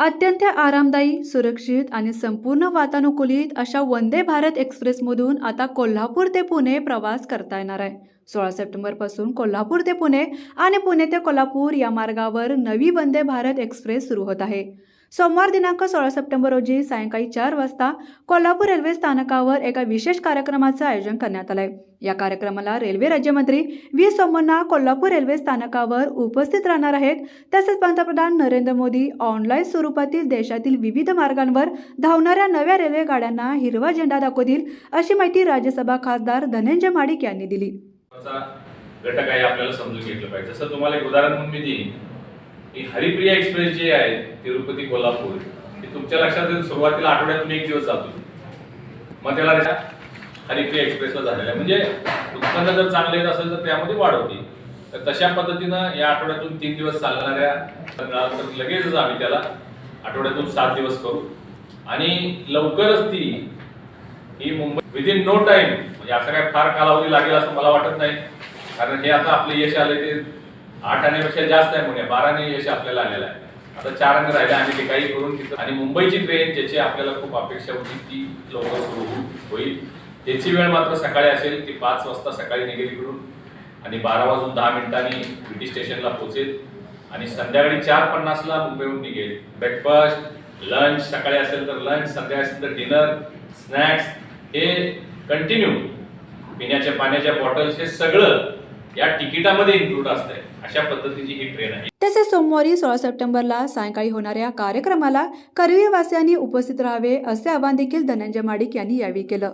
अत्यंत आरामदायी सुरक्षित आणि संपूर्ण वातानुकूलित अशा वंदे भारत एक्सप्रेसमधून आता कोल्हापूर ते पुणे प्रवास करता येणार आहे. सोळा सप्टेंबरपासून कोल्हापूर ते पुणे आणि पुणे ते कोल्हापूर या मार्गावर नवी वंदे भारत एक्सप्रेस सुरू होत आहे. सोमवार दिनांक सोळा सप्टेंबर रोजी सायंकाळी चार वाजता कोल्हापूर रेल्वे स्थानकावर एका विशेष कार्यक्रमाचं आयोजन करण्यात आलं आहे या कार्यक्रमाला रेल्वे राज्यमंत्री व्ही. सोमण्णा कोल्हापूर रेल्वे स्थानकावर उपस्थित राहणार आहेत. तसेच पंतप्रधान नरेंद्र मोदी ऑनलाईन स्वरूपातील देशातील विविध मार्गांवर धावणाऱ्या नव्या रेल्वे गाड्यांना हिरवा झेंडा दाखवतील अशी माहिती राज्यसभा खासदार धनंजय माडिक यांनी दिली. घटक आहे आपल्याला समजून घेतलं पाहिजे. जसं तुम्हाला एक उदाहरण म्हणून मी देईन. की हरिप्रिया एक्सप्रेस जी आहे तिरुपती कोल्हापूर ती तुमच्या लक्षात येईल सुरुवातीला आठवड्यातून एक दिवस जातो मग त्याला हरिप्रिया एक्सप्रेसला झालेला आहे. म्हणजे उत्पन्न जर चांगले येत असेल तर त्यामध्ये वाढ होती. तर तशा पद्धतीनं या आठवड्यातून तीन दिवस चालणाऱ्या तर लगेचच आम्ही त्याला आठवड्यातून सात दिवस करू. आणि लवकरच ती ही मुंबई विदिन नो टाइम म्हणजे असं काय फार कालावधी लागेल असं मला वाटत नाही. कारण हे आता आपले यश आले ते आठ आण्यापेक्षा जास्त आहे म्हणजे बाराने यश आपल्याला आलेलं आहे. आता चार आणि राहिले आणि ते काही करून तिथं आणि मुंबईची ट्रेन ज्याची आपल्याला खूप अपेक्षा होती ती लवकर सुरू होईल. त्याची वेळ मात्र सकाळी असेल ती पाच वाजता सकाळी निघेल इकडून. आणि बारा वाजून दहा मिनिटांनी ब्रिटिश स्टेशनला पोहोचेल. आणि संध्याकाळी चार पन्नासला मुंबईहून निघेल. ब्रेकफास्ट लंच सकाळी असेल तर लंच संध्याकाळी असेल तर डिनर स्नॅक्स हे कंटिन्यू पिण्याच्या पाण्याच्या बॉटल्स हे सगळं या तिकिटामध्ये इन्क्लूड असतंय. अशा पद्धतीची ही ट्रेन आहे. तसेच सोमवारी सोळा सप्टेंबरला सायंकाळी होणाऱ्या कार्यक्रमाला करवीवासियांनी उपस्थित राहावे असे आवाहन देखील धनंजय माडिक यांनी यावेळी केलं.